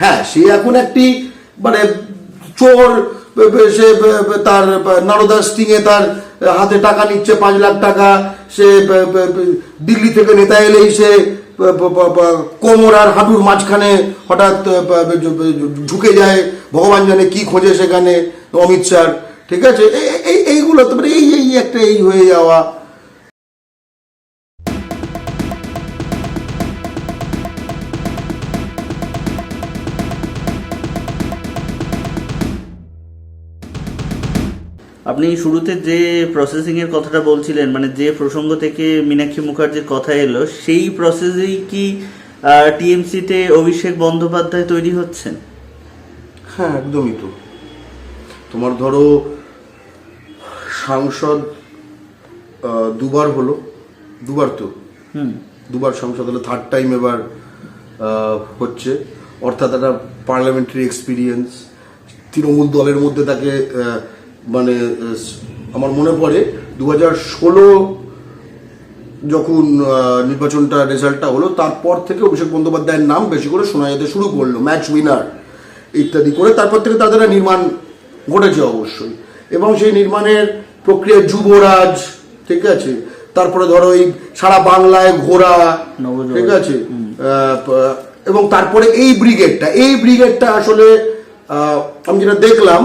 হ্যাঁ সে এখন একটি মানে চোর সে তার নারদা স্টিংয়ে তার হাতে টাকা নিচ্ছে, পাঁচ লাখ টাকা। সে দিল্লি থেকে নেতা এলেই সে কোমর আর হাঁটুর মাঝখানে হঠাৎ ঢুকে যায়। ভগবান জানে কি খোঁজে সেখানে, অমিত শাহ ঠিক আছে? এ- এ- এই এইগুলো তো মানে এই এই একটা এই হয়ে যাওয়া। আপনি শুরুতে যে প্রসেসিং এর কথাটা বলছিলেন মানে যে প্রসঙ্গ থেকে মীনাক্ষী মুখার্জির কথা এলো সেই প্রসেসেই কি টিএমসিতে অভিষেক বন্দ্যোপাধ্যায় তৈরি হচ্ছেন? হ্যাঁ একদমই তো। তোমার ধরো সাংসদ দুবার হলো দুবার তো। হুম। দুবার সংসদ হলো থার্ড টাইম এবার হচ্ছে। অর্থাৎ একটা পার্লামেন্টারি এক্সপিরিয়েন্স তৃণমূল দলের মধ্যে তাকে মানে আমার মনে পড়ে দু হাজার ষোলো যখন নির্বাচনটা রেজাল্টটা হলো তারপর থেকে অভিষেক বন্দ্যোপাধ্যায়ের নাম বেশি করে শোনা যেতে শুরু করল ম্যাচ উইনার ইত্যাদি করে তারপর থেকে তাদের নির্মাণ ঘটেছে অবশ্যই। এবং সেই নির্মাণের প্রক্রিয়া যুবরাজ ঠিক আছে? তারপরে ধরো এই সারা বাংলায় ঘোরা ঠিক আছে? এবং তারপরে এই ব্রিগেডটা এই ব্রিগেডটা আসলে আমি যেটা দেখলাম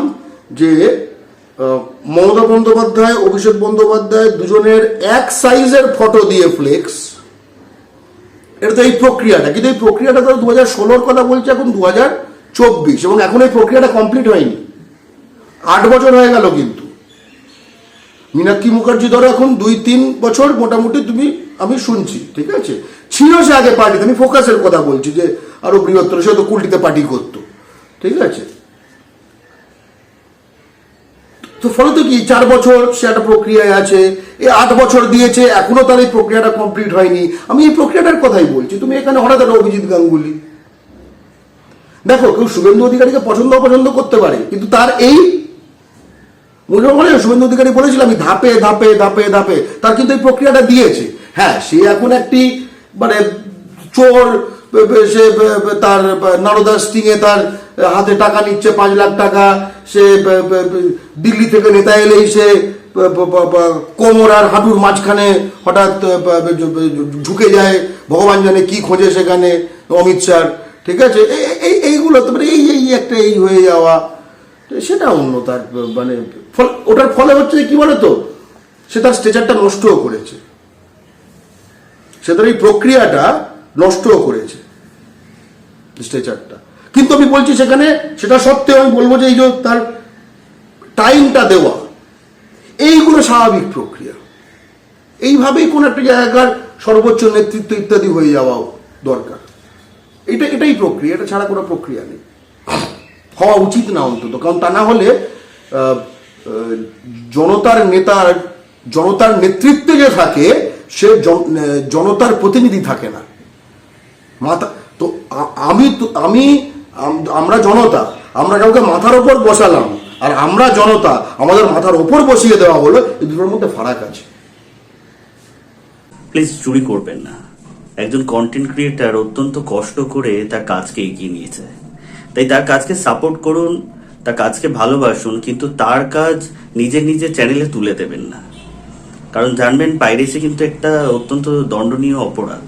যে মমতা বন্দ্যোপাধ্যায়, অভিষেক বন্দ্যোপাধ্যায় দুজনের এক সাইজের ফটো দিয়ে ফ্লেক্স এটা তো এই প্রক্রিয়াটা। কিন্তু এই প্রক্রিয়াটা তো দু হাজার ষোলোর কথা বলছে, এখন দু হাজার চব্বিশ। এবং এখন এই প্রক্রিয়াটা কমপ্লিট হয়নি। আট বছর হয়ে গেল কিন্তু। মীনাক্ষী মুখার্জি, ধরো এখন দুই, তিন বছর মোটামুটি তুমি, আমি শুনছি, ঠিক আছে? ছিল সে আগে পার্টিতে আমি ফোকাসের কথা বলছি যে আরও বৃহত্তর, সে তো কুলটিতে পার্টি করতো, ঠিক আছে? তো ফলত কি? চার বছর সে একটা প্রক্রিয়ায় আছে এই আট বছর দিয়েছে, এখনও তার এই প্রক্রিয়াটা কমপ্লিট হয়নি। আমি এই প্রক্রিয়াটার কথাই বলছি, তুমি এখানে হঠাৎ একটা অভিজিৎ গাঙ্গুলি। দেখো, কেউ শুভেন্দু অধিকারীকে পছন্দ অপছন্দ করতে পারে, কিন্তু তার এই মনে মনে শুভেন্দু অধিকারী বলেছিল আমি ধাপে ধাপে ধাপে ধাপে। তার কিন্তু এই প্রক্রিয়াটা দিয়েছে। হ্যাঁ সে এখন একটি মানে চোর সে তার নারদা স্টিংয়ে তার হাতে টাকা নিচ্ছে, পাঁচ লাখ টাকা। সে দিল্লি থেকে নেতা এলেই সে কোমর আর হাঁটুর মাঝখানে হঠাৎ ঢুকে যায়। ভগবান জানে কি খোঁজে সেখানে, অমিত শাহ ঠিক আছে? এ- এ- এই এইগুলো তো মানে এই এই একটা এই হয়ে যাওয়া। সেটা অন্য তার মানে ফল ওটার ফলে হচ্ছে কি বলে তো সে তার স্ট্রেচারটা নষ্টও করেছে। সে তার এই প্রক্রিয়াটা নষ্টও করেছে। স্ট্রেচারটা। কিন্তু আমি বলছি সেখানে সেটা সত্ত্বেও আমি বলব যে এই যে তার টাইমটা দেওয়া, এইগুলো স্বাভাবিক প্রক্রিয়া। এইভাবেই কোনো একটা জায়গার সর্বোচ্চ নেতৃত্ব ইত্যাদি হয়ে যাওয়াও দরকার। এটা, এটাই প্রক্রিয়া, এটা ছাড়া কোনো প্রক্রিয়া নেই। হওয়া উচিত না অন্তত, কারণ তা না হলে জনতার নেতার, জনতার নেতৃত্বে যে থাকে, সে জন- জনতার প্রতিনিধি থাকে না। মাথা আমি আমি আমরা জনতা, আমরা কাউকে মাথার ওপর বসালাম, আর আমরা জনতা আমাদের মাথার ওপর বসিয়ে দেওয়া হলো, এই দুটোর মধ্যে ফারাক আছে। প্লিজ চুরি করবেন না। একজন কন্টেন্ট ক্রিয়েটার অত্যন্ত কষ্ট করে তার কাজকে এগিয়ে নিয়েছে। তাই তার কাজকে সাপোর্ট করুন, তার কাজকে ভালোবাসুন, কিন্তু তার কাজ নিজের নিজের চ্যানেলে তুলে দেবেন না। কারণ জানবেন পাইরেসি কিন্তু একটা অত্যন্ত দণ্ডনীয় অপরাধ।